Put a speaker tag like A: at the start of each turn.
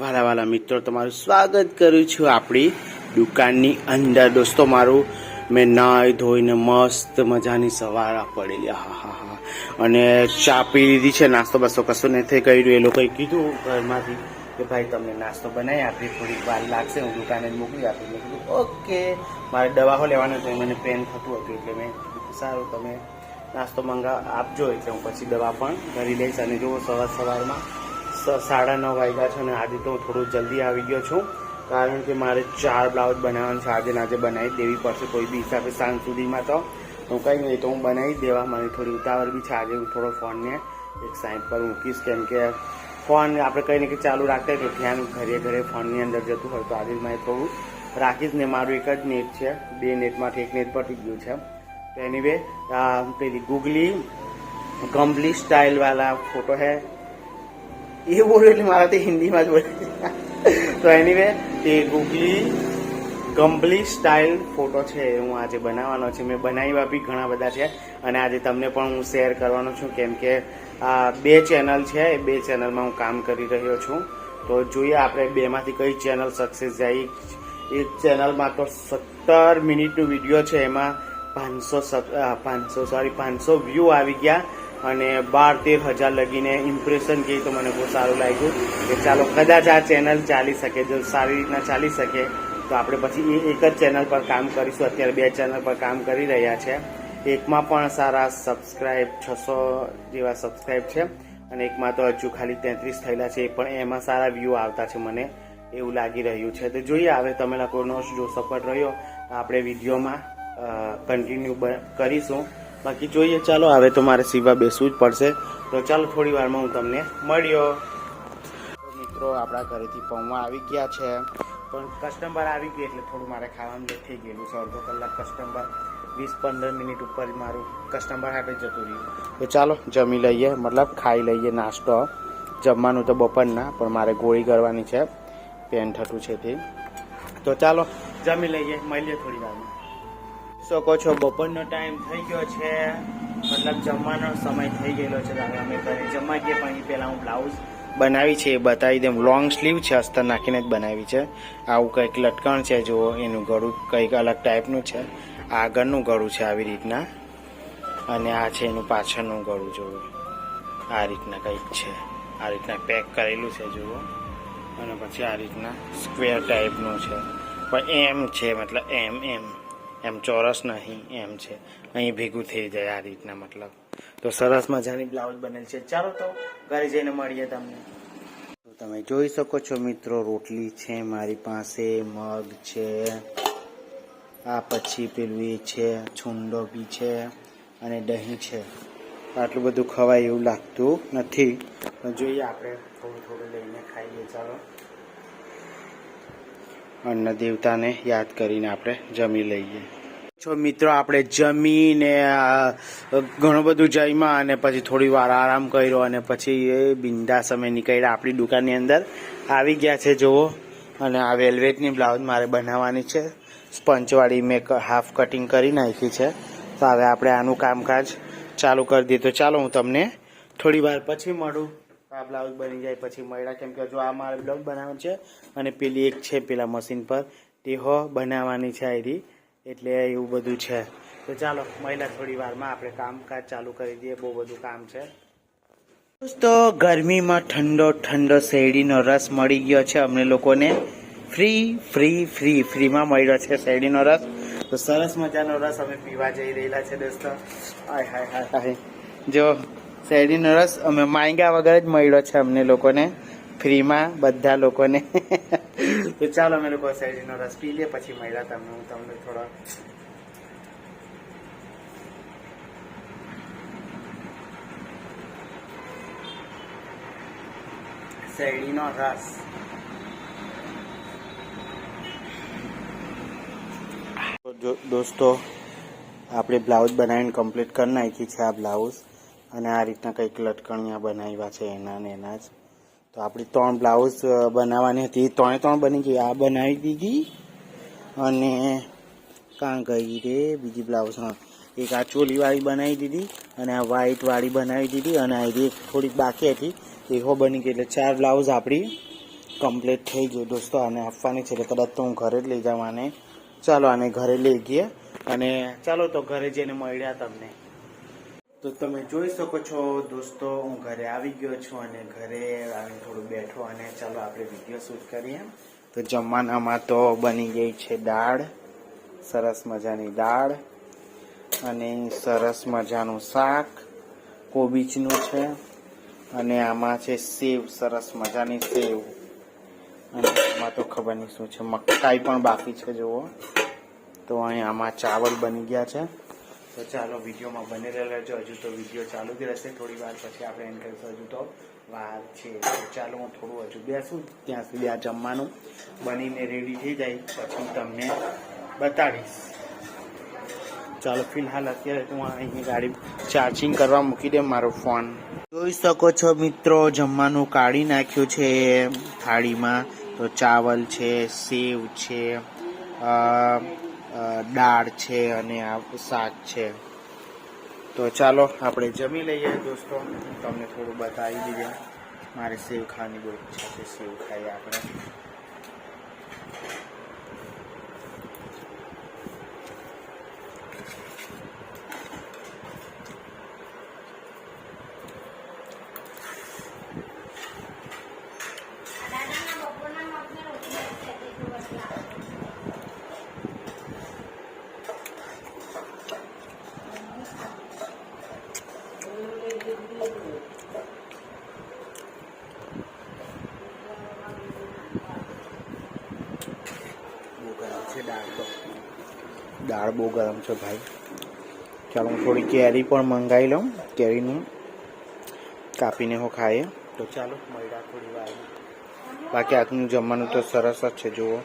A: વાલા વાલા મિત્રો, તમારું સ્વાગત કરું છું આપણી દુકાનની અંદર. દોસ્તો, મારું મેં નાહી ધોઈને મસ્ત મજાની સવાર પડેલી હા હા હા. અને ચા પી લીધી છે, નાસ્તો બસ્તો કશું નથી કર્યું. એ લોકોએ કીધું ઘરમાંથી કે ભાઈ, તમને નાસ્તો બનાવી આપી થોડીક વાર લાગશે, હું દુકાને મોકલી આપી મેં કીધું, ઓકે. મારે દવાઓ લેવાનો હતો મને પેન થતું હતું, એટલે મેં સારું, તમે નાસ્તો મંગા આપજો, એટલે હું પછી દવા પણ કરી લઈશ અને જુઓ, સવાર સવારમાં સાડા નવ વાગ્યા છે અને આજે તો હું થોડું જલ્દી આવી ગયો છું. કારણ કે મારે ચાર બ્લાઉઝ બનાવવાનું છે. આજે આજે બનાવી દેવી પડશે કોઈ બી હિસાબે સાંજ સુધીમાં તો. હું કંઈ નહીં તો હું બનાવી દેવા. મને થોડી ઉતાવળ બી છે. આજે હું થોડો ફોનને એક સાઈડ પર મૂકીશ. કેમ કે ફોન આપણે કંઈ ને કંઈ ચાલુ રાખતા તો ધ્યાન ઘરે ઘરે ફોનની અંદર જતું હોય તો આજે મારે થોડું રાખીશ ને મારું એક જ નેટ છે. બે નેટમાંથી એક નેટ પટી ગયું છે. તો એની વે પેલી ગૂગલી કમ્પ્લીટ સ્ટાઇલ વાળા ફોટો હે એ બોલ્યો એટલે મારા તે હિન્દીમાં જ બોલે. તો એની વે તે ગુગલી કમ્પ્લીટ સ્ટાઇલ ફોટો છે એ હું આજે બનાવવાનો છે. મેં બનાવ્યા બી ઘણા બધા છે. અને આજે તમને પણ હું શેર કરવાનો છું. કેમ કે આ બે ચેનલ છે. એ બે ચેનલમાં હું કામ કરી રહ્યો છું. તો જોઈએ આપણે બેમાંથી કઈ ચેનલ સક્સેસ જાય. એક ચેનલમાં તો સત્તર મિનિટનું વીડિયો છે. એમાં પાંચસો પાંચસો સોરી પાંચસો વ્યૂ આવી ગયા. અને બાર તેર હજાર લગીને ઇમ્પ્રેશન કહી તો મને બહુ સારું લાગ્યું. કે ચાલો, કદાચ આ ચેનલ ચાલી શકે, જો સારી રીતના ચાલી શકે, તો આપણે પછી એ એક જ ચેનલ પર કામ કરીશું. અત્યારે બે ચેનલ પર કામ કરી રહ્યા છે. એકમાં પણ સારા સબસ્ક્રાઇબ છસો જેવા સબસ્ક્રાઇબ છે અને એકમાં તો હજુ ખાલી તેત્રીસ થયેલા છે. પણ એમાં સારા વ્યૂ આવતા છે મને, એવું લાગી રહ્યું છે. તો જોઈએ, હવે તમે લોકોનો જો સપોર્ટ રહ્યો, તો આપણે વિડીયોમાં કન્ટિન્યુ કરીશું. બાકી જોઈએ, ચાલો, હવે તો મારે સીવા બેસવું જ પડશે. તો ચાલો, થોડી વારમાં હું તમને મળ્યો. મિત્રો, આપણા ઘરેથી પૌવા આવી ગયા છે. પણ કસ્ટમર આવી ગયો એટલે થોડું મારે ખાવાનું લેટ થઈ ગયેલું છે. અડધો કલાક કસ્ટમર વીસ પંદર મિનિટ ઉપર મારું કસ્ટમર હાટે જતું રહ્યું. તો ચાલો, જમી લઈએ. મતલબ ખાઈ લઈએ નાસ્તો. જમવાનું તો બપોરના, પણ મારે ગોળી કરવાની છે. પેન થતું છે તે. તો ચાલો, જમી લઈએ. મળીએ થોડી વારમાં. શકો છો? બપોરનો ટાઈમ થઈ ગયો છે. મતલબ જમવાનો સમય થઈ ગયેલો છે. દાદા અમે ઘરે જમવા ગયા પણ એ પહેલાં હું બ્લાઉઝ બનાવી છે. એ બતાવી દઉં. લોંગ સ્લીવ છે. અસ્તર નાખીને જ બનાવી છે. આવું કંઈક લટકણ છે. જુઓ, એનું ગળું કંઈક અલગ ટાઈપનું છે. આગળનું ગળું છે આવી રીતના. અને આ છે એનું પાછળનું ગળું, જુઓ. આ રીતના કંઈક છે. આ રીતના પેક કરેલું છે, જુઓ. અને પછી આ રીતના સ્ક્વેર ટાઈપનું છે. પણ એમ છે. મતલબ એમ એમ એમ ચોરસ નહીં, એમ છે. અહીં ભેગું થઈ જાય આ રીતના મતલબ. તો સરસ મજાની બ્લાઉઝ બનેલ છે. ચાલો તો ઘરે જઈને મળીએ તમને. તો તમે જોઈ શકો છો મિત્રો, રોટલી છે મારી પાસે, મગ છે, આ પછી પેલું છે છુંડો બી છે અને દહીં છે. આટલું બધું ખવાય એવું લાગતું નથી. જોઈએ આપણે થોડું થોડું લઈને ખાઈએ, ચાલો. અન્ન દેવતાને યાદ કરીને આપણે જમી લઈએ. છો મિત્રો, આપણે જમીને ઘણું બધું જમ્યા અને પછી થોડી વાર આરામ કર્યો અને પછી એ બિંદા સમય નીકળ્યા આપણી દુકાનની અંદર. આવી ગયા છે, જુઓ. અને આ વેલ્વેટની બ્લાઉઝ મારે બનાવવાની છે. સ્પંચવાળી મેં હાફ કટિંગ કરી નાખી છે. તો હવે આપણે આનું કામકાજ ચાલુ કરી તો ચાલો હું તમને થોડી વાર પછી મળું. આ બ્લાઉઝ બની જાય, પછી મળ્યા. કેમ કે જો આ મારે બ્લાઉઝ બનાવવાનું છે અને પેલી એક છે પેલા મશીન પર, તે હો બનાવવાની છે આરી એટલે એવું બધું છે. તો ચાલો મહિલા થોડી વારમાં આપણે કામકાજ ચાલુ કરી દઈએ. બહુ બધું કામ છે. દોસ્તો, ગરમીમાં ઠંડો ઠંડો શેરડીનો રસ મળી ગયો છે અમને લોકોને. ફ્રી ફ્રી ફ્રી, ફ્રીમાં મળ્યો છે શેરડીનો રસ. તો સરસ મજાનો રસ અમે પીવા જઈ રહેલા છે દોસ્તો. હાય હાય હાય હાય. જો શેરડીનો રસ અમે માંગ્યા વગર જ મળ્યો છે અમને લોકોને. ફ્રીમાં બધા લોકોને. તો ચાલો અમે લોકો શેરડીનો રસ પી લે, પછી મળ્યા તમને. હું તમને થોડો શેરડીનો રસ. દોસ્તો આપણે બ્લાઉઝ બનાવીને કમ્પ્લીટ કરી નાખી છે આ બ્લાઉઝ. અને આ રીતના કંઈક લટકણિયા બનાવ્યા છે, એના ને એના જ. તો આપણી ત્રણ બ્લાઉઝ બનાવવાની હતી. ત્રણે ત્રણ બની ગઈ. આ બનાવી દીધી અને કાં ગઈ રે બીજી બ્લાઉઝ, હા. એક આ ચોલીવાળી બનાવી દીધી અને આ વ્હાઈટવાળી બનાવી દીધી અને આ એક થોડીક બાકી હતી. એહો બની ગઈ. એટલે ચાર બ્લાઉઝ આપણી કમ્પ્લીટ થઈ ગયું દોસ્તો. આને આપવાની છે એટલે કદાચ તો હું ઘરે જ લઈ જાઉં ચાલો, આને ઘરે લઈ ગઈએ અને ચાલો તો ઘરે જઈને મળ્યા તમને. તો તમે જોઈ શકો છો, દોસ્તો, હું ઘરે આવી ગયો છું અને ઘરે આવીને થોડું બેઠો અને ચાલો આપણે વીડિયો શૂટ કરીએ. તો જમવાનામાં તો બની ગઈ છે દાળ, સરસ મજાની દાળ અને સરસ મજાનું શાક, કોબીજનું છે અને આમાં છે સેવ, સરસ મજાની સેવ. અને આમાં તો ખબર નહીં શું છે, મકાઈ પણ બાકી છે, જુઓ. તો અહીં આમાં ચાવલ બની ગયા છે. તો ચાલો વિડીયોમાં બની રહેજો. હજુ તો વીડિયો ચાલુ જ રહેશે. થોડી વાર પછી આપણે એમ કહીશું, હજુ તો વાર છે. ચાલો હું થોડું હજુ બેસું. ત્યાં સુધી આ જમવાનું બનીને રેડી થઈ જાય. પછી તમને બતાડીશ. ચાલો, ફિલહાલ અત્યારે હું અહીં ગાડી ચાર્જિંગ કરવા મૂકી દે મારો ફોન જોઈ શકો છો મિત્રો, જમવાનું કાઢી નાખ્યું છે થાળીમાં. તો ચાવલ છે, સેવ છે દાળ છે અને આ શાક છે. તો ચાલો આપણે જમી લઈએ દોસ્તો. તમને થોડું બતાવી દઈએ. મારે સેવ ખાવાની બહુ ઈચ્છા છે, સેવ ખાઈએ આપણે બહુ ગરમ છે દાળ તો દાળ બહુ ગરમ છે ભાઈ. ચાલો, હું થોડી કેરી પણ મંગાવી લઉં. કેરીનું કાપીને હું ખાઈએ. તો ચાલો મળ્યા થોડી વાર. બાકી આજનું જમવાનું તો સરસ જ છે, જુઓ.